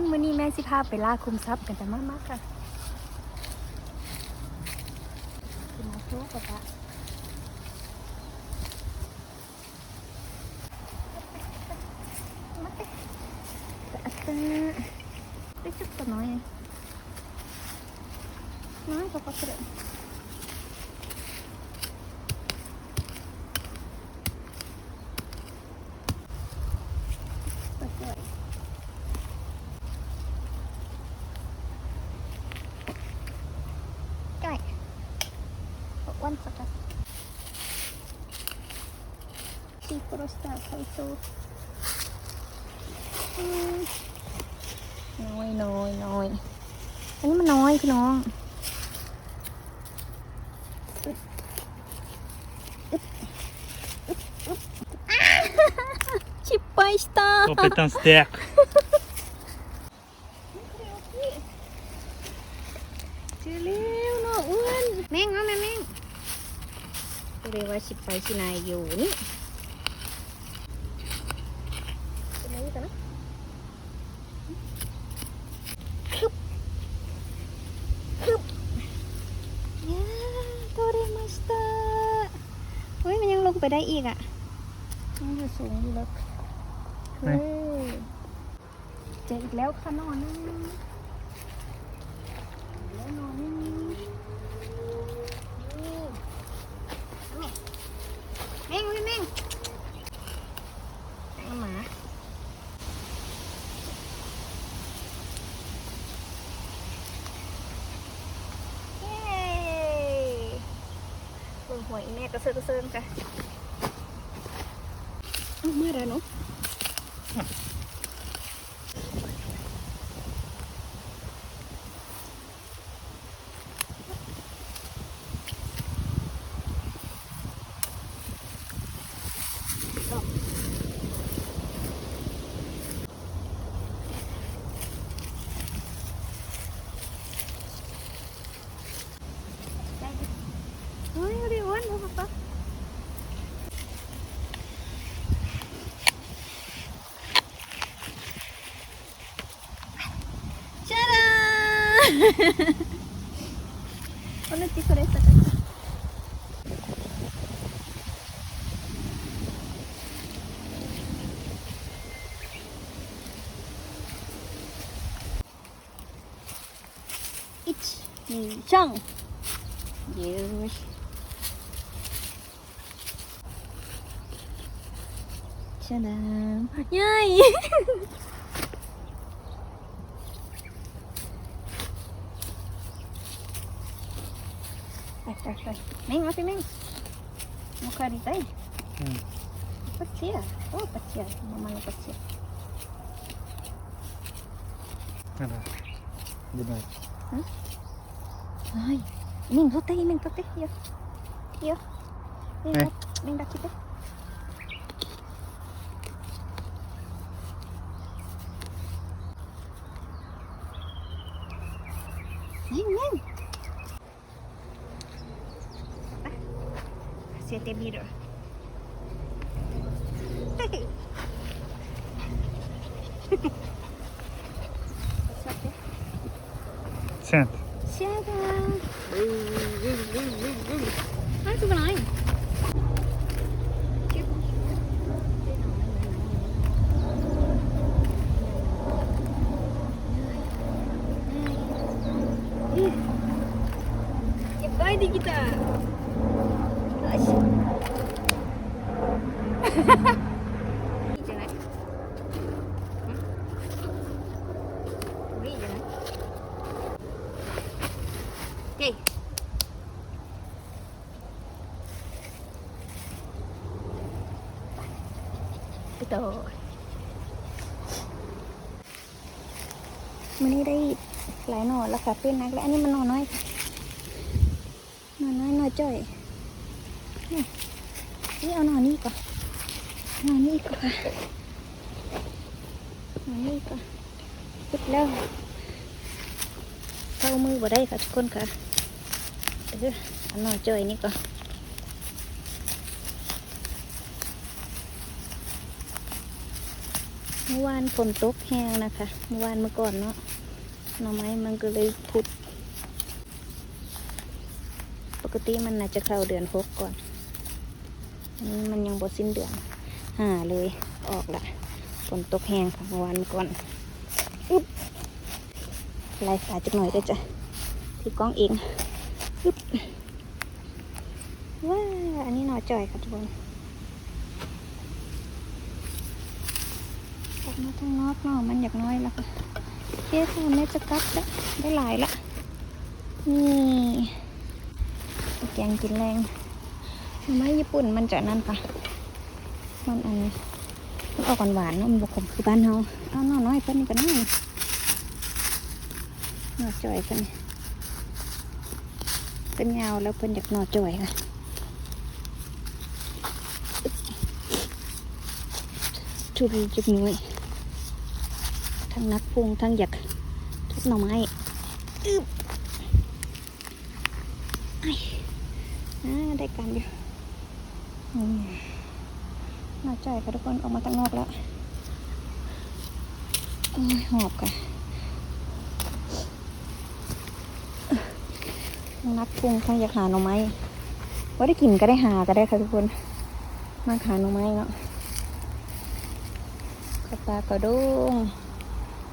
คนมื้อนี้แม่สิพาไปล่าคุมทรัพย์กันแต่มากๆค่ะคุณมาโชว์กะตะมาเตะกะตะไปชุดตัวน้อยน้อยก็พอเกติไปด้วย ไก่อ้วนสัก ชีโปรสตาไคโซอืมน้อยน้อยน้อยอันนี้มันน้อยพี่น้องอึ๊บอึ๊บอึ๊บอึ๊บอ้าชิปไปสตาร์ Opetan stek. เจอแล้วเนาะอ้วนแม่งเอาแม่แม่งเรียกว่าชิบไปชินายอยู่นี่เป็นอะไรกันนะคึบคึบยาโตเรมาสตาเฮ้ยมันยังลง ไปได้อีกอะยังอยู่สูงอยู่เลยเฮ้ยเจออีกแล้วค่ะนอนนึงแล้วนอนนี่แม่งพี่แม่งเอาหมาเย้เบิ่งหัวอีแม่กระเซิร์กระเซิร์กันเอามาแล้วเนาะ เ同じこれ探した。上。よし。じゃだーん。やい。 ไปไปไปเม่งมาสิเม่งมาคาริได้ Mm. ปัจเจียโれてみる。Sand. Sand. Ah, que bom. いっぱいできた。Ini jangan. Hmm? Ini jangan. Okay. Ito. มันนี่ได้หลายหน่อแล้วค่ะเป็นนักและอันนี้มันหน่อน้อยค่ะหน่อน้อยหน่อจ้อย นี่เอาหนอนี้ก่อนหนอนี้ก่อนค่ะหนอนี้ก่อนพุดแล้วเข้ามือบ่ได้ค่ะทุกคนค่ะเออเอาหน่อจอยนี่ก่อนเมื่อวานฝนตกแห้งนะคะ เมื่อวานเมื่อก่อนเนาะหน่อไม้มันก็เลยพุด ปกติมันน่าจะเข้าเดือนหกก่อน มันยังบสิ้นเดือนหาเลยออกละฝนตกแห้งค่ะวานก่อนอึ๊บไล่สายจักหน่อยก็จะที่กล้องเองอึ๊บว้าอันนี้หน่อจ่อยค่ะทุกคนออกมาทางนอกเนาะมันอยากน้อยแล้วค่ะเจ๊ค่ะแม่จะกลับล้วได้หลายละนี่แกงกินแรง ไม้ญี่ปุ่นมันจะนั่นค่ะ มันอันนี้มันออกหวานๆเนอะมันบกขมคือบ้านเฮาเอาน่อน้อยเพิ่นนี่ก็น่าหน่อจ่อยเพิ่นนี่เป็นยาวแล้วเพิ่นอยากหน่อจ่อยค่ะจุดจุดมวยทั้งนักพุงทั้งอยากทุบหน่อไม้อึ๊บไออ่าได้กันอยู่ น่าใจค่ะทุกคนออกมาตั้งนอกแล้วโอ้ยหอบกันนัดพุงทั้งอยากหาหน่อไม้ว่าได้กินก็ได้หาก็ได้ค่ะทุกคน มาหาหน่อไม้เนาะกระปลากระดง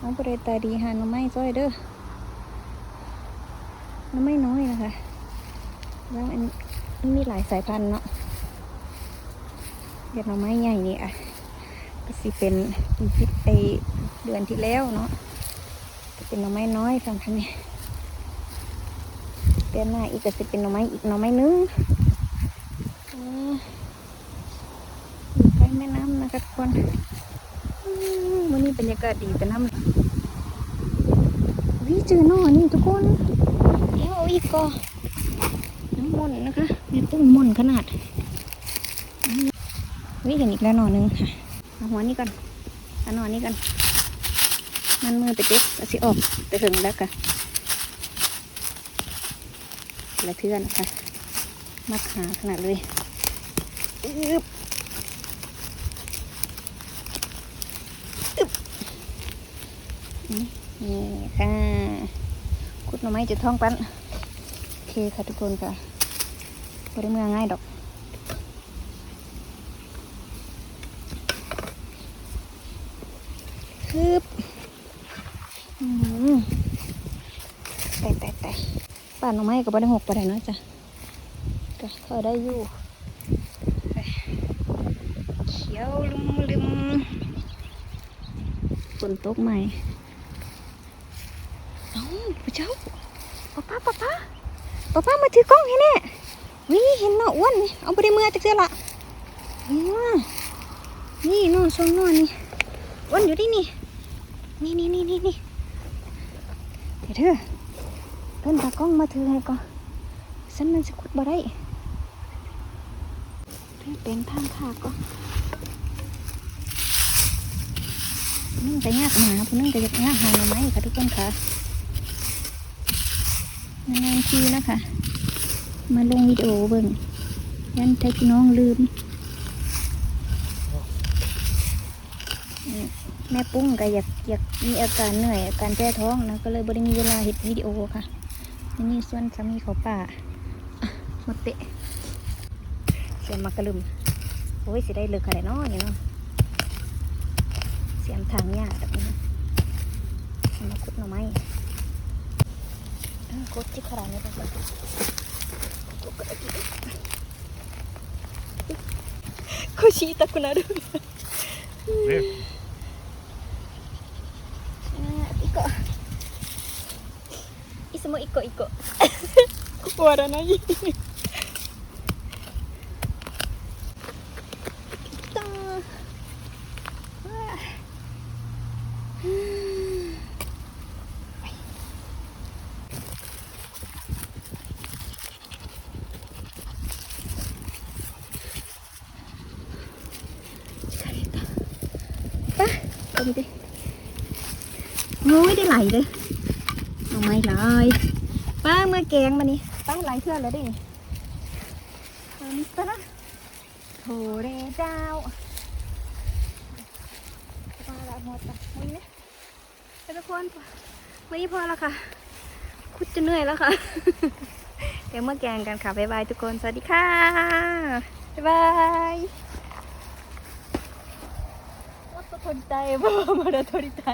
น้องบริตาดีหาหน่อไม้ซ้อยเด้อหน่อไม้น้อยนะคะ แล้วอันมันมีหลายสายพันธุ์เนาะ เดี๋ยวหน่อไม้ใหญ่นี่อะก็สิเป็นไอเดือนที่แล้วเนาะก็เป็นหน่อไม้น้อยสำคัญนี่เดือนหน้าอีกก็สิเป็นหน่อไม้อีกหน่อไม้นึงอ่าอยู่ใกล้แม่น้ำนะคะทุกคนวันนี้บรรยากาศดีแต่น้ำวิเจอหน่อนี่ทุกคนเดี๋ยวอาอีกก็น้ำมนต์นะคะมีปุ้งมนขนาด วิเห็นอีกแล้วหน่อหนึงค่ะเอาหัวนี่ก่อนเอาหน่อนี่ก่อนมันมือไปเด็กเอาสิออกไปถึงแล้วกันละเทือนค่ะมัดหาขนาดเลยอึ๊บอึ๊บนี่นี่ค่ะคุดหน่อไม้จุดท้องปั้นโอเคค่ะทุกคนค่ะบริเมืองง่ายดอก คืบแต่แต่แต่ป่านหน่อไม้กับบริหกไปไหนใดเนาะจ้ะก็พอได้อยู่เขียวลุมลืมฝนตกใหม่เอ้าผู้เจ้าป้าป้าป้าป้าป้าป้ามาถือกล้องให้แน่วิเห็นหน่ออ้วนเอาไปได้เมื่อจักเสียละนี่นี่นอนซนนอนนี่อ้วนอยู่ที่นี่ นี่นี่นี่นี่นี่เดี๋ยวเธอเพิ่นตากล้องมาถือให้ก่อนฉันมันจะขุดบ่ได้เธอเป็นทางขาก่อนนึ่งแต่ยากหมาผู้นึงแต่ยากยากหาหน่อไม้ค่ะทุกคนค่ะนานๆทีนะคะ มาลงวิดีโอเบิ่งยันใจพี่น้องลืม แม่ปุ้งก็อยากอยากมีอาการเหนื่อยอาการแพ้ท้องนะก็เลยบ่ได้มีเวลาเห็ดวิดีโอค่ะนี่นี่ส่วนสามีเขาป่าอ่ะมาเตะเสียมมากระลืมโอ้ยสิได้เลิกอะไรเนาะนี่เนาะเสียมทางยากแบบนี้นะเอามาคุดหน่อไม้ こっちからね。腰痛くなる。 ね 個。いつも一個一個。終わらない。きたー。うわーไปเอาได้ไหลเลยเอาไม่ไหลป้าเมื่อแกงมานี่ป้าไหลเพื่อนแล้วดิทำซะนะโถเรเจ้าป้าไหลหมดอะมึงเนี่ยไปทุกคนวันนี้พอแล้วค่ะ คุดจะเหนื่อยแล้วค่ะ เดี๋ยวมาแกงกันค่ะ บ๊ายบายทุกคน สวัสดีค่ะ บ๊ายบายว่าตัวทนใจบ่มาด้ทนใจ